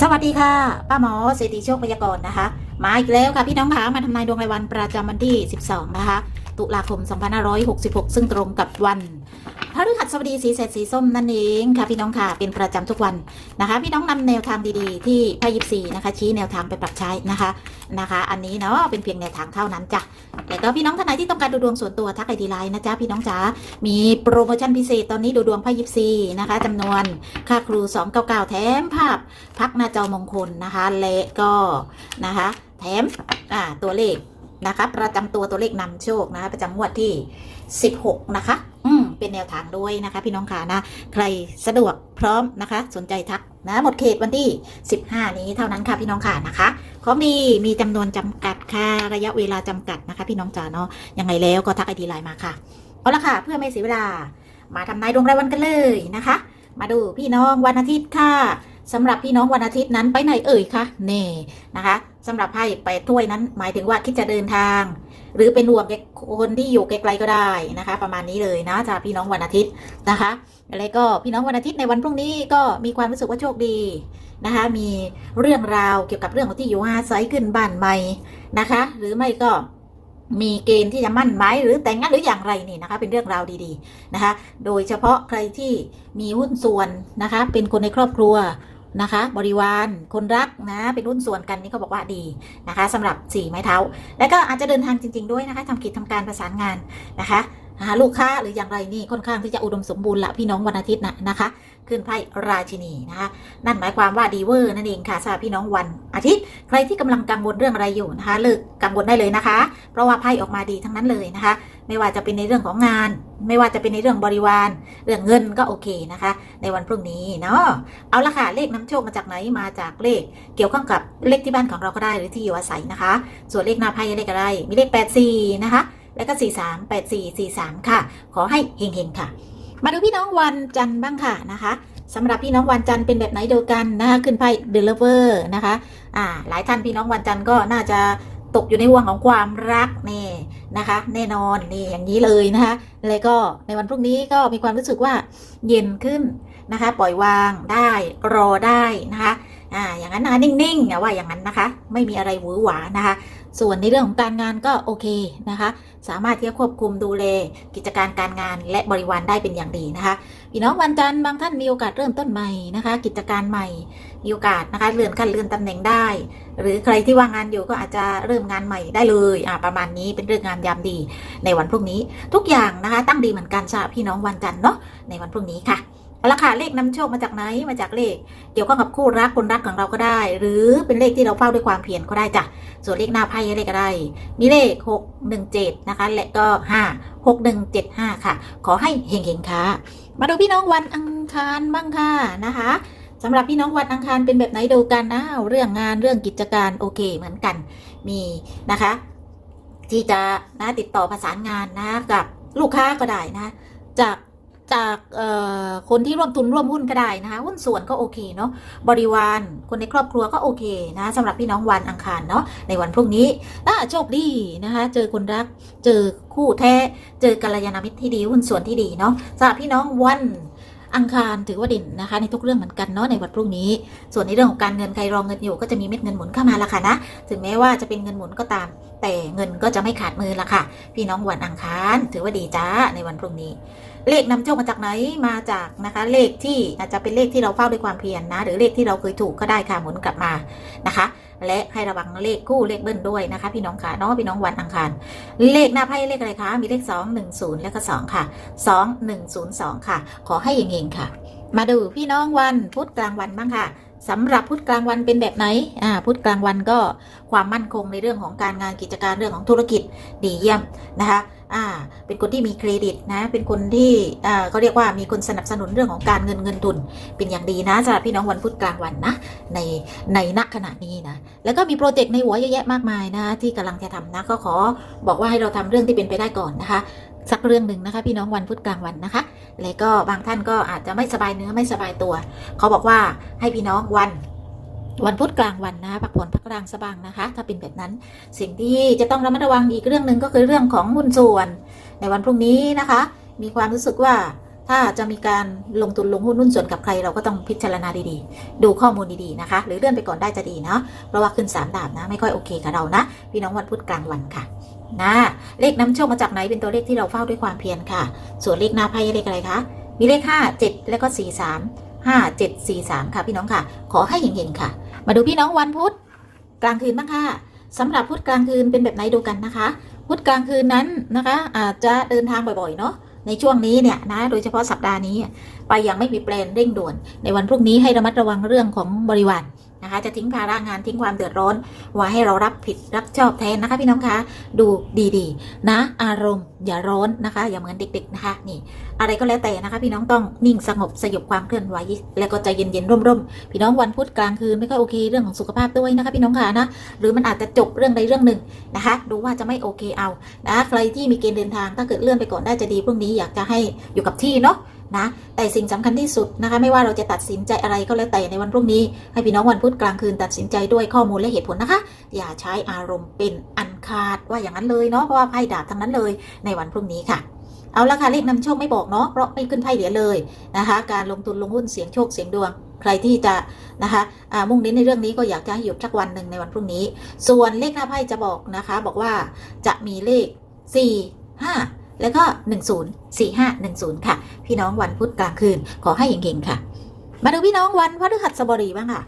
สวัสดีค่ะ ป้าหมอเศรษฐีโชคพยากรณ์นะคะ มาอีกแล้วค่ะพี่น้องคะมาทำนายดวงรายวันประจำวันที่ 12 นะคะ ตุลาคม 2566 ซึ่งตรงกับวันพฤหัสบดีสีเศษสีส้มนั่นเองค่ะพี่น้องค่ะเป็นประจำทุกวันนะคะ พี่น้องนำแนวทางดีๆ ที่ไพ่ยิปซีนะคะ ชี้แนวทางไปปรับใช้นะคะนะคะ อันนี้เนาะเป็นเพียงแนวทางเท่านั้นจ้ะ แต่ก็พี่น้องท่านไหนที่ต้องการดูดวงส่วนตัวทักไอดีไลน์นะจ๊ะพี่น้องจ๋า มีโปรโมชั่นพิเศษตอนนี้ดูดวงไพ่ยิปซีนะคะจำนวนค่าครู 299 แถมภาพพักหน้าจอมงคลนะคะและก็นะคะแถมอ่าตัวเลขนะคะประจำตัวตัวเลขนำโชคนะคะประจำงวดที่ 16 นะคะ อืม เป็นแนวทางด้วยนะคะ พี่น้องค่ะนะ ใครสะดวกพร้อมนะคะ สนใจทักนะหมดเขตวันที่ 15 นี้เท่านั้นค่ะพี่น้องค่ะนะคะของดีมีจำนวนจำกัดค่ะระยะเวลาจำกัดนะคะ พี่น้องจ๋าเนาะยังไงแล้วก็ทักไอดีไลน์มาค่ะเอาละค่ะ เพื่อไม่เสียเวลา มาทำนายดวงรายวันกันเลยนะคะ มาดูพี่น้องวันอาทิตย์ค่ะ สำหรับพี่น้องวันอาทิตย์นั้นไปไหนเอ่ยคะเน่นะคะสำหรับไพ่ไปดถ้วยนั้น หมายถึงว่าคิดจะเดินทาง หรือเป็นห่วงแก่คนที่อยู่ไกลๆก็ได้นะคะ ประมาณนี้เลยนะจ้าพี่น้องวันอาทิตย์นะคะอะไรก็พี่น้องวันอาทิตย์ในวันพรุ่งนี้ก็มีความรู้สึกว่าโชคดีนะคะ มีเรื่องราวเกี่ยวกับเรื่องของที่อยู่อาศัยขึ้นบ้านใหม่นะคะ หรือไม่ก็มีเกณฑ์ที่จะมั่นหมหรือแต่งงานหรืออย่างไรนี่นะคะ เป็นเรื่องราวดีๆนะคะ โดยเฉพาะใครที่มีหุ้นส่วนนะคะ เป็นคนในครอบครัว นะคะ บริวารคนรักนะ เป็นรุ่นส่วนกันนี่เขาบอกว่าดีนะคะสำหรับสี่ไม้เท้า แล้วก็อาจจะเดินทางจริง ๆ ด้วยนะคะทำกิจทำการประสานงานนะคะ หาลูกค้าหรืออย่างไรนี่ค่อนข้างที่จะอุดมสมบูรณ์ละพี่น้องวันอาทิตย์นะนะคะ ขึ้นไพ่ราชินีนะคะนั่นหมายความว่าดีเวอร์นั่นเองค่ะสำหรับพี่น้องวันอาทิตย์ ใครที่กำลังกังวลเรื่องอะไรอยู่นะคะเลิกกังวลได้เลยนะคะ เพราะว่าไพ่ออกมาดีทั้งนั้นเลยนะคะ ไม่ว่าจะเป็นในเรื่องของงาน ไม่ว่าจะเป็นในเรื่องบริวาร เรื่องเงินก็โอเคนะคะ ในวันพรุ่งนี้เนาะเอาละค่ะเลขน้ำโชคมาจากไหนมาจากเลข เกี่ยวข้องกับเลขที่บ้านของเราก็ได้หรือที่อยู่อาศัยนะคะ ส่วนเลขหน้าไพ่เลขอะไรมีเลข84นะคะ แล้วก็ 43 84 43 ค่ะ ขอให้เฮงๆค่ะ มาดูพี่น้องวันจันทร์บ้างค่ะนะคะสำหรับพี่น้องวันจันทร์เป็นแบบไหนเดียวกันนะคะขึ้นไพ่เดลเวอร์นะคะอ่าหลายท่านพี่น้องวันจันทร์ก็น่าจะตกอยู่ในห่วงของความรักนี่นะคะ แน่นอนนี่อย่างนี้เลยนะคะแล้วก็ในวันพรุ่งนี้ก็มีความรู้สึกว่าเย็นขึ้นนะคะ ปล่อยวางได้รอได้นะคะ อ่าอย่างนั้นนะคะนิ่งๆอย่าว่าอย่างนั้นนะคะ ไม่มีอะไรหวือหวานะคะ ส่วนในเรื่องของการงานก็โอเคนะคะ สามารถที่จะควบคุมดูแลกิจการการงานและบริวารได้เป็นอย่างดีนะคะพี่น้องวันจันทร์บางท่านมีโอกาสเริ่มต้นใหม่นะคะ กิจการใหม่มีโอกาสนะคะเลื่อนขั้นเลื่อนตำแหน่งได้ หรือใครที่ว่างงานอยู่ก็อาจจะเริ่มงานใหม่ได้เลยอ่าประมาณนี้เป็นเรื่องงามยามดี ในวันพรุ่งนี้ทุกอย่างนะคะ ตั้งดีเหมือนกันสำหรับพี่น้องวันจันทร์เนาะในวันพรุ่งนี้ค่ะ เอาละค่ะเลขนำโชคมาจากไหนมาจากเลข เกี่ยวข้องกับคู่รักคนรักของเราก็ได้ หรือเป็นเลขที่เราเฝ้าด้วยความเพียรก็ได้จ้ะส่วนเลขหน้าไพ่เลขอะไรมีเลข 617 นะคะ และก็ 5 6175 ค่ะ ขอให้เฮงๆค่ะ มาดูพี่น้องวันอังคารบ้างค่ะนะคะสำหรับพี่น้องวันอังคารเป็นแบบไหนดูกันนะเรื่องงานเรื่องกิจการโอเคเหมือนกันมีนะคะ ที่จะนะติดต่อประสานงานนะกับลูกค้าก็ได้นะจาก จากคนที่ร่วมทุนร่วมหุ้นก็ได้นะคะหุ้นส่วนก็โอเคเนาะบริวารคนในครอบครัวก็โอเคนะสำหรับพี่น้องวันอังคารเนาะในวันพรุ่งนี้ถ้าโชคดีนะคะเจอคนรักเจอคู่แท้เจอกัลยาณมิตรที่ดีหุ้นส่วนที่ดีเนาะสำหรับพี่น้องวันอังคารถือว่าเด่นนะคะ ในทุกเรื่องเหมือนกันเนาะในวันพรุ่งนี้ ส่วนในเรื่องของการเงินใครรองเงินอยู่ก็จะมีเม็ดเงินหมุนเข้ามาละค่ะนะถึงแม้ว่าจะเป็นเงินหมุนก็ตาม แต่เงินก็จะไม่ขาดมือละค่ะ พี่น้องวันอังคารถือว่าดีจ้าในวันพรุ่งนี้ เลขนำโชคมาจากไหนมาจากนะคะ เลขที่อาจจะเป็นเลขที่เราเฝ้าด้วยความเพียรนนะ หรือเลขที่เราเคยถูกก็ได้ค่ะหมุนกลับมานะคะ และให้ระวังเลขคู่เลขเบิ้ลด้วยนะคะ พี่น้องค่ะเนาะพี่น้องวันอังคาร เลขหน้าไพ่เลขอะไรคะ มีเลข 2 1 0 แล้วก็2ค่ะ 2 1 0 2 ค่ะ ขอให้เฮงๆค่ะ มาดูพี่น้องวันพุธกลางวันบ้างค่ะ สำหรับพุธกลางวันเป็นแบบไหน อ่า พุธกลางวันก็ความมั่นคงในเรื่องของการงานกิจการเรื่องของธุรกิจดีเยี่ยมนะคะ อ่า เป็นคนที่มีเครดิตนะ เป็นคนที่อ่าเขาเรียกว่ามีคนสนับสนุนเรื่องของการเงินเงินทุน เป็นอย่างดีนะสำหรับพี่น้องวันพุธกลางวันนะ ในในณขณะนี้นะ แล้วก็มีโปรเจกต์ในหัวเยอะแยะมากมายนะที่กำลังจะทำนะ ก็ขอบอกว่าให้เราทำเรื่องที่เป็นไปได้ก่อนนะคะ สักเรื่องหนึ่งนะคะ พี่น้องวันพุธกลางวันนะคะ แล้วก็บางท่านก็อาจจะไม่สบายเนื้อไม่สบายตัว เขาบอกว่าให้พี่น้องวันวันพุธกลางวันนะพักผ่อนพักร่างสบางนะคะ ถ้าเป็นแบบนั้น สิ่งที่จะต้องระมัดระวังอีกเรื่องหนึ่งก็คือเรื่องของหุ้นส่วน ในวันพรุ่งนี้นะคะ มีความรู้สึกว่าถ้าจะมีการลงทุนลงหุ้นหุ้นส่วนกับใครเราก็ต้องพิจารณาดีๆ ดูข้อมูลดีๆนะคะ หรือเลื่อนไปก่อนได้จะดีเนาะเพราะว่าขึ้น3ดาบนะ ไม่ค่อยโอเคกับเรานะ พี่น้องวันพุธกลางวันค่ะ นะเลขน้ำโชคมาจากไหนเป็นตัวเลขที่เราเฝ้าด้วยความเพียรค่ะ ส่วนเลขหน้าไพ่เลขอะไรคะมีเลข5 7แล้วก็4 3 5 7 4 3ค่ะพี่น้องค่ะ ขอให้เห็นๆค่ะ มาดูพี่น้องวันพุธกลางคืนบ้างค่ะสำหรับพุธกลางคืนเป็นแบบไหนดูกันนะคะพุธกลางคืนนั้นนะคะอาจจะเดินทางบ่อยๆเนาะในช่วงนี้เนี่ยนะโดยเฉพาะสัปดาห์นี้ ไปยังไม่มีแปลนเร่งด่วน ในวันพรุ่งนี้ให้ระมัดระวังเรื่องของบริวาร นะคะ จะทิ้งภาระงานทิ้งความเดือดร้อนไว่าให้เรารับผิดรับชอบแทนนะคะ พี่น้องคะดูดีๆ นะ อารมณ์อย่าร้อนนะคะ อย่าเหมือนเด็ก ๆ นะคะนี่ อะไรก็แล้วแต่นะคะ พี่น้องต้องนิ่งสงบสยบความเคลื่อนไหวแล้วก็ใจเย็นๆร่มๆพี่น้องวันพุธกลางคืนไม่ค่อยโอเคเรื่องของสุขภาพด้วยนะคะ พี่น้องคะนะหรือมันอาจจะจบเรื่องใดเรื่องหนึ่งนะคะ ดูว่าจะไม่โอเคเอานะใครที่มีเกณฑ์เดินทางถ้าเกิดเลื่อนไปก่อนได้จะดีพรุ่งนี้อยากจะให้อยู่กับที่เนาะ นะแต่สิ่งสำคัญที่สุดนะคะไม่ว่าเราจะตัดสินใจอะไรก็แล้วแต่ในวันพรุ่งนี้ ให้พี่น้องวันพุธกลางคืนตัดสินใจด้วยข้อมูลและเหตุผลนะคะ อย่าใช้อารมณ์เป็นอันขาดว่าอย่างนั้นเลยเนาะเพราะว่าไพ่ดาบทั้งนั้นเลยในวันพรุ่งนี้ค่ะเอาละค่ะเลขนำโชคไม่บอกเนาะเพราะไม่ขึ้นไพ่เหรียญเลยนะคะ การลงทุนลงหุ้นเสียงโชคเสียงดวง ใครที่จะนะคะมุ่งเน้นในเรื่องนี้ก็อยากจะให้หยุดสักวันหนึ่งในวันพรุ่งนี้ ส่วนเลขหน้าไพ่จะบอกนะคะ บอกว่าจะมีเลข 4 5 แล้วก็ 10 4 5 10 ค่ะ พี่น้องวันพุธกลางคืน ขอให้เก่งๆค่ะ มาดูพี่น้องวันพฤหัสบดีบ้างค่ะ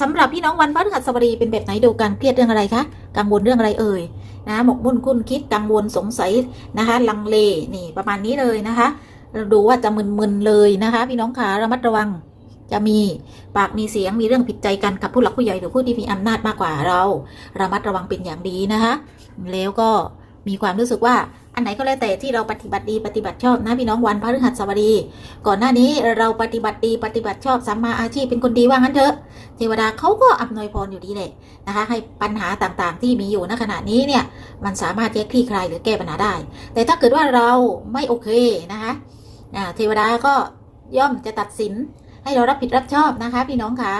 สำหรับพี่น้องวันพฤหัสบดีเป็นแบบไหนดูกันเครียดเรื่องอะไรคะกังวลเรื่องอะไรเอ่ยนะหมกมุ่นคุ้นคิดกังวลสงสัยนะคะ ลังเลนี่ประมาณนี้เลยนะคะเราดูว่าจะมึนๆเลยนะคะ พี่น้องขาระมัดระวัง จะมีปากมีเสียงมีเรื่องผิดใจกันกับผู้หลักผู้ใหญ่หรือผู้ที่มีอำนาจมากกว่าเรา ระมัดระวังเป็นอย่างดีนะคะ แล้วก็มีความรู้สึกว่า อันไหนก็แล้วแต่ที่เราปฏิบัติดีปฏิบัติชอบนะพี่น้องวันพฤหัสบดี ก่อนหน้านี้เราปฏิบัติดีปฏิบัติชอบสัมมาอาชีพเป็นคนดีว่างั้นเถอะ เทวดาเขาก็อำนวยพรอยู่ดีแหละนะคะ ให้ปัญหาต่างๆ ที่มีอยู่ณขณะนี้เนี่ยมันสามารถแก้คลี่คลายหรือแก้ปัญหาได้ แต่ถ้าเกิดว่าเราไม่โอเคนะคะอ่าเทวดาก็ย่อมจะตัดสินให้เรารับผิดรับชอบนะคะ พี่น้องคะ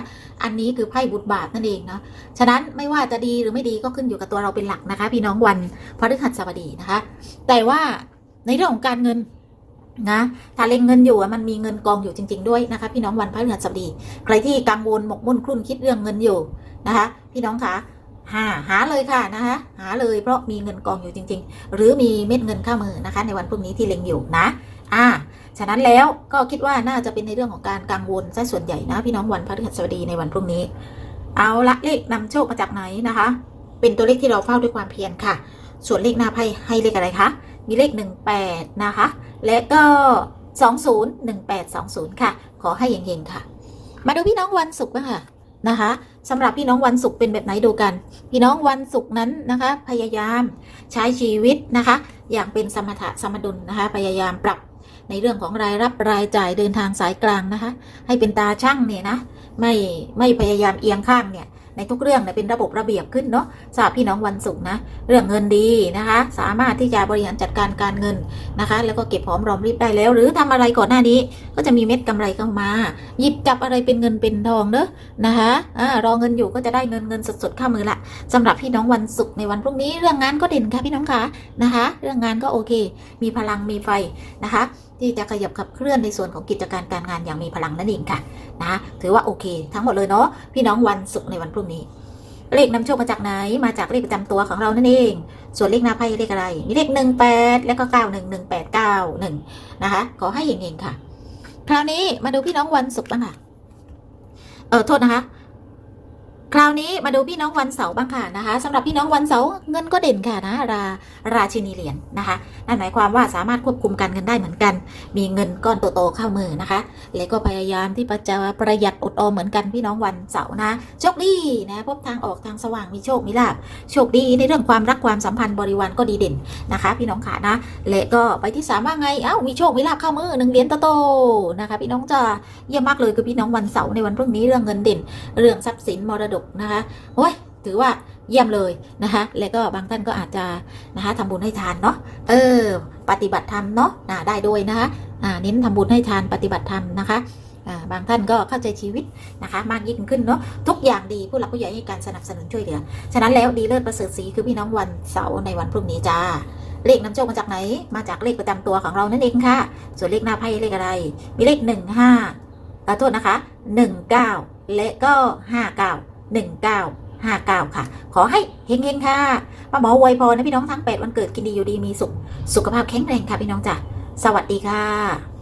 อันนี้คือไพ่บุตรบาปนั่นเองเนาะฉะนั้นไม่ว่าจะดีหรือไม่ดีก็ขึ้นอยู่กับตัวเราเป็นหลักนะคะ พี่น้องวันพฤหัสบดีนะคะ แต่ว่าในเรื่องของการเงินนะถ้าเล็งเงินอยู่มันมีเงินกองอยู่จริง ๆด้วยนะคะ พี่น้องวันพฤหัสบดีใครที่กังวลหมกมุ่นคลุ่นคิดเรื่องเงินอยู่นะคะ พี่น้องคะหาหาเลยค่ะนะคะ หาเลยเพราะมีเงินกองอยู่จริง ๆ หรือมีเม็ดเงินเข้ามือนะคะ ในวันพรุ่งนี้ที่เล็งอยู่นะ อ่าฉะนั้นแล้วก็คิดว่าน่าจะเป็นในเรื่องของการกังวลซะส่วนใหญ่นะพี่น้องวันพฤหัสบดีในวันพรุ่งนี้ เอาละเลขนำโชคมาจากไหนนะคะ เป็นตัวเลขที่เราเฝ้าด้วยความเพียรค่ะ ส่วนเลขหน้าไพ่ให้เลขอะไรคะมีเลข 18 นะคะ และก็ 20 1820 ค่ะ ขอให้เฮงๆค่ะ มาดูพี่น้องวันศุกร์บ้างค่ะนะคะสำหรับพี่น้องวันศุกร์เป็นแบบไหนดูกัน พี่น้องวันศุกร์นั้นนะคะ พยายามใช้ชีวิตนะคะ อย่างเป็นสมถะสมดุลนะคะ พยายามปรับ ในเรื่องของรายรับรายจ่ายเดินทางสายกลางนะคะ ให้เป็นตาช่างเนี่ยนะไม่ไม่พยายามเอียงข้างเนี่ยในทุกเรื่องเนี่ยเป็นระบบระเบียบขึ้นเนาะสำหรับพี่น้องวันศุกร์นะ เรื่องเงินดีนะคะ สามารถที่จะบริหารจัดการการเงินนะคะ แล้วก็เก็บหอมรอมริบได้แล้ว หรือทำอะไรก่อนหน้านี้ ก็จะมีเม็ดกำไรเข้ามา หยิบจับอะไรเป็นเงินเป็นทองเนอะนะคะอ่ารอเงินอยู่ก็จะได้เงินเงินสดๆเข้ามือละสำหรับพี่น้องวันศุกร์ในวันพรุ่งนี้เรื่องงานก็เด่นค่ะพี่น้องคะนะคะ เรื่องงานก็โอเค มีพลังมีไฟนะคะ ที่จะขยับขับเคลื่อนในส่วนของกิจการการงานอย่างมีพลังนั่นเองค่ะนะถือว่าโอเค ทั้งหมดเลยเนาะพี่น้องวันศุกร์ในวันพรุ่งนี้ เลขนำโชคมาจากไหนมาจากเลขประจำตัวของเรานั่นเอง ส่วนเลขหน้าไพ่เลขอะไรมีเลขหนึ่งแปดแล้วก็เก้าหนึ่งหนึ่งแปดเก้าหนึ่งนะคะขอให้เฮงๆค่ะ คราวนี้มาดูพี่น้องวันศุกร์บ้างค่ะเออโทษนะคะ คราวนี้มาดูพี่น้องวันเสาร์บ้างค่ะนะคะสำหรับพี่น้องวันเสาร์เงินก็เด่นค่ะนะราราชินีเหรียญนะคะนั่นหมายความว่าสามารถควบคุมการเงินได้เหมือนกัน มีเงินก้อนโตๆเข้ามือนะคะ แล้วก็พยายามที่จะประหยัดอดออมเหมือนกันพี่น้องวันเสาร์นะโชคดีนะพบทางออกทางสว่างมีโชคมีลาภโชคดีในเรื่องความรักความสัมพันธ์บริวารก็ดีเด่นนะคะ พี่น้องขานะและก็ไปที่สามว่าไงเอ้ามีโชคมีลาภเข้ามือหนึ่งเหรียญโตๆนะคะ พี่น้องจะเยี่ยมมากเลยคือพี่น้องวันเสาร์ในวันพรุ่งนี้เรื่องเงินเด่น เรื่องทรัพย์สินมรดกนะคะโอ้ยถือว่าเยี่ยมเลยนะคะแล้วก็บางท่านก็อาจจะนะคะทำบุญให้ทานเนาะเออ ปฏิบัติธรรมเนาะอ่าได้ด้วยนะคะอ่าเน้นทำบุญให้ทานปฏิบัติธรรมนะคะบางท่านก็เข้าใจชีวิตนะคะมากยิ่งขึ้นเนาะทุกอย่างดีผู้หลักผู้ใหญ่ให้การสนับสนุนช่วยเหลือ ฉะนั้นแล้วดีเลิศประเสริฐศรีคือพี่น้องวันเสาร์ในวันพรุ่งนี้จ้า เลขนำโชคมาจากไหน มาจากเลขประจำตัวของเรานั่นเองค่ะ ส่วนเลขหน้าไพ่เลขอะไร มีเลขหนึ่งห้าขอโทษนะคะหนึ่งเก้าและก็ห้าเก้า หนึ่งเก้าห้าเก้าค่ะ ขอให้เฮงๆค่ะป้าหมออวยพรนะพี่น้องทั้งแปดวันเกิดกินดีอยู่ดีมีสุข สุขภาพแข็งแรงค่ะพี่น้องจ้ะสวัสดีค่ะ